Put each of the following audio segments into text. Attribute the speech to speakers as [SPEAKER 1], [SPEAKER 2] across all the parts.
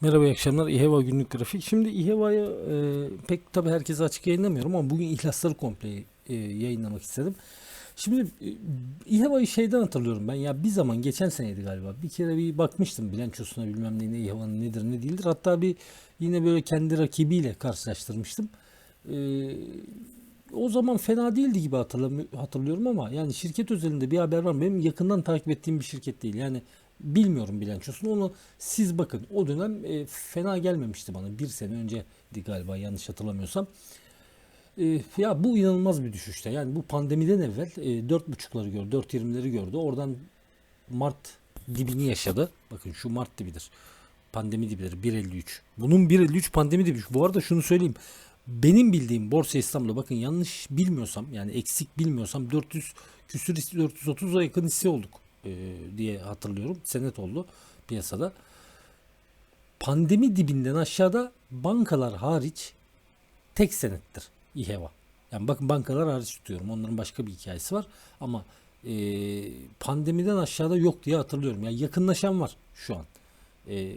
[SPEAKER 1] Merhaba iyi akşamlar. İHEVA günlük grafik. Şimdi İHEVA'yı e, pek tabii herkese açık yayınlamıyorum ama bugün ihlasları komple e, yayınlamak istedim. Şimdi e, İHEVA'yı şeyden hatırlıyorum ben. Ya bir zaman geçen seneydi galiba. Bir kere bir bakmıştım bilançosuna bilmem ne, ne İHEVA'nın nedir ne değildir. Hatta bir yine böyle kendi rakibiyle karşılaştırmıştım. E, o zaman fena değildi gibi hatırlıyorum ama yani şirket özelinde bir haber var? Benim yakından takip ettiğim bir şirket değil. Yani bilmiyorum bilançosunu. Onu siz bakın. O dönem e, fena gelmemişti bana. Bir sene önceydi galiba yanlış hatırlamıyorsam. E, ya bu inanılmaz bir düşüşte. Yani bu pandemiden evvel e, 4.5'ları gördü, 4.20'leri gördü. Oradan Mart dibini yaşadı. Bakın şu Mart dibidir. Pandemi dibidir 1.53. Bunun 1.53 pandemi dibi. Bu arada şunu söyleyeyim. Benim bildiğim Borsa İstanbul'da bakın yanlış bilmiyorsam yani eksik bilmiyorsam 400 küsür 430'a yakın hisse olduk e, diye hatırlıyorum. Senet oldu piyasada. Pandemi dibinden aşağıda bankalar hariç tek senettir İHEVA. Yani bakın bankalar hariç tutuyorum. Onların başka bir hikayesi var. Ama e, pandemiden aşağıda yok diye hatırlıyorum. Yani yakınlaşan var şu an. E,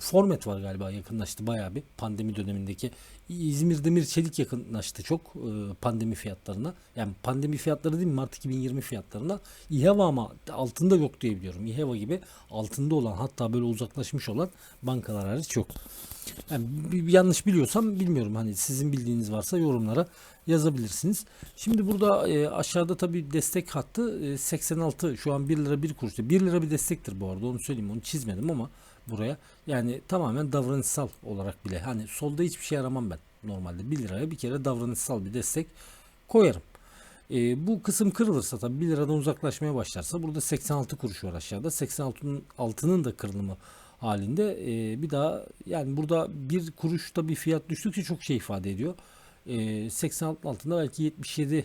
[SPEAKER 1] Formet var galiba yakınlaştı bayağı bir pandemi dönemindeki. İzmir Demir Çelik yakınlaştı çok e, pandemi fiyatlarına. Yani pandemi fiyatları değil mi Mart 2020 fiyatlarına. İHEVA ama altında yok diye biliyorum. İHEVA gibi altında olan hatta böyle uzaklaşmış olan bankalar hariç yok. Yani bir- bir yanlış biliyorsam bilmiyorum. Hani sizin bildiğiniz varsa yorumlara yazabilirsiniz. Şimdi burada e, aşağıda tabii destek hattı e, 86 şu an 1 lira 1 kuruşta. 1 lira bir destektir bu arada onu söyleyeyim. Onu çizmedim ama buraya. Yani tamamen davranışsal olarak bile. Hani solda hiçbir şey aramam ben normalde. 1 liraya bir kere davranışsal bir destek koyarım. E, bu kısım kırılırsa tabii 1 liradan uzaklaşmaya başlarsa burada 86 kuruş var aşağıda. 86'nın altının da kırılımı halinde e, bir daha yani burada bir kuruşta bir fiyat düştükçe çok şey ifade ediyor. E, 86 altında belki 77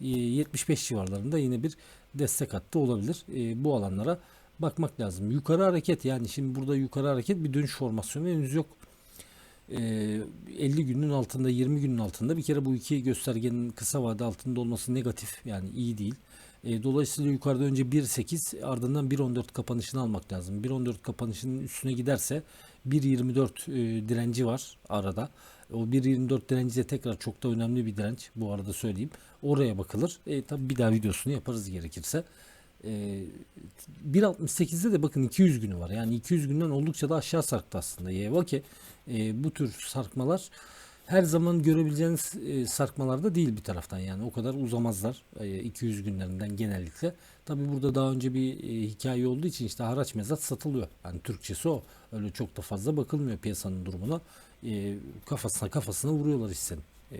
[SPEAKER 1] e, 75 civarlarında yine bir destek hattı olabilir. E, bu alanlara bakmak lazım. Yukarı hareket yani şimdi burada yukarı hareket bir dönüş formasyonu henüz yok. E, 50 günün altında 20 günün altında bir kere bu iki göstergenin kısa vade altında olması negatif yani iyi değil. E, dolayısıyla yukarıda önce 1.8 ardından 1.14 kapanışını almak lazım. 1.14 kapanışının üstüne giderse 1.24 e, direnci var arada. O 1.24 direnci de tekrar çok da önemli bir direnç bu arada söyleyeyim. Oraya bakılır. E, tabi bir daha videosunu yaparız gerekirse. E, 1.68'de de bakın 200 günü var. Yani 200 günden oldukça da aşağı sarktı aslında. YEVA ki e, bu tür sarkmalar her zaman görebileceğiniz e, sarkmalarda değil bir taraftan yani o kadar uzamazlar e, 200 günlerinden genellikle. Tabi burada daha önce bir e, hikaye olduğu için işte haraç mezat satılıyor. Yani Türkçesi o. Öyle çok da fazla bakılmıyor piyasanın durumuna. E, kafasına kafasına vuruyorlar hissenin. E,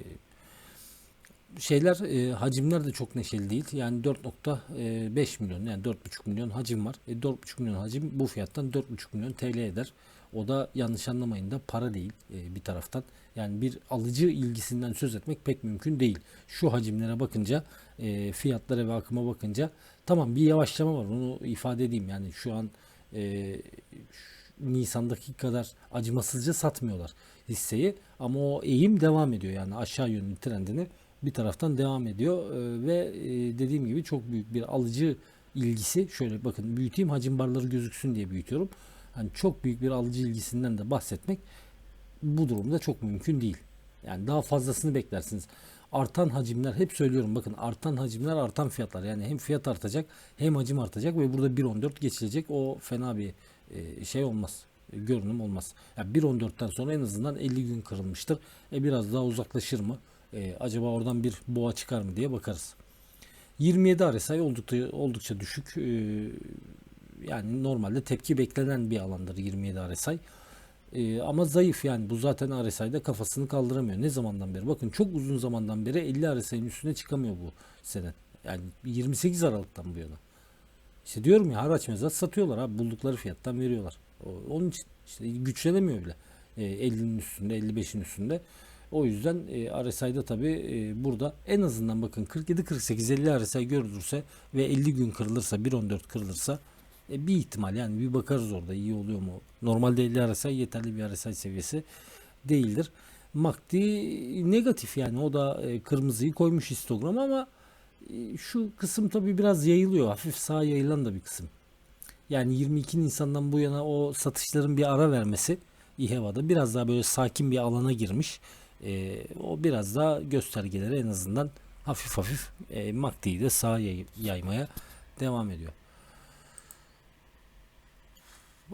[SPEAKER 1] şeyler e, hacimler de çok neşeli değil. Yani 4.5 milyon yani 4.5 milyon hacim var. E, 4.5 milyon hacim bu fiyattan 4.5 milyon TL eder. O da yanlış anlamayın da para değil e, bir taraftan. Yani bir alıcı ilgisinden söz etmek pek mümkün değil. Şu hacimlere bakınca e, fiyatlara ve akıma bakınca tamam bir yavaşlama var onu ifade edeyim. Yani şu an e, Nisan'daki kadar acımasızca satmıyorlar hisseyi ama o eğim devam ediyor yani aşağı yönlü trendini bir taraftan devam ediyor Ee, ve e, dediğim gibi çok büyük bir alıcı ilgisi şöyle bakın büyüteyim hacim barları gözüksün diye büyütüyorum. Hani çok büyük bir alıcı ilgisinden de bahsetmek bu durumda çok mümkün değil. Yani daha fazlasını beklersiniz. Artan hacimler hep söylüyorum bakın artan hacimler artan fiyatlar. Yani hem fiyat artacak hem hacim artacak ve burada 1.14 geçilecek. O fena bir e, şey olmaz. e, Görünüm olmaz. Yani 1.14'ten sonra en azından 50 gün kırılmıştır. E biraz daha uzaklaşır mı? E, acaba oradan bir boğa çıkar mı diye bakarız. 27 RSI oldukça oldukça düşük. E, yani normalde tepki beklenen bir alandır 27 RSI. Ee, ama zayıf yani bu zaten RSI'de kafasını kaldıramıyor. Ne zamandan beri? Bakın çok uzun zamandan beri 50 RSI'nin üstüne çıkamıyor bu sene. Yani 28 Aralık'tan bu yana. İşte diyorum ya haraç mezat satıyorlar abi buldukları fiyattan veriyorlar. Onun için işte güçlenemiyor bile. Ee, 50'nin üstünde 55'in üstünde. O yüzden e, RSI'da tabi e, burada en azından bakın 47 48 50 RSI görülürse ve 50 gün kırılırsa 1.14 kırılırsa e, bir ihtimal yani bir bakarız orada iyi oluyor mu? Normalde 50 RSI yeterli bir RSI seviyesi değildir. MACD negatif yani o da e, kırmızıyı koymuş histograma ama e, şu kısım tabi biraz yayılıyor. Hafif sağa yayılan da bir kısım. Yani 22 Nisan'dan bu yana o satışların bir ara vermesi İHEVA'da biraz daha böyle sakin bir alana girmiş. E, o biraz daha göstergeleri en azından hafif hafif e, MACD'yi de sağa yay- yaymaya devam ediyor.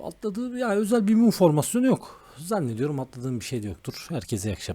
[SPEAKER 1] Atladığı yani özel bir mum formasyonu yok. Zannediyorum atladığım bir şey de yoktur. Herkese iyi akşamlar.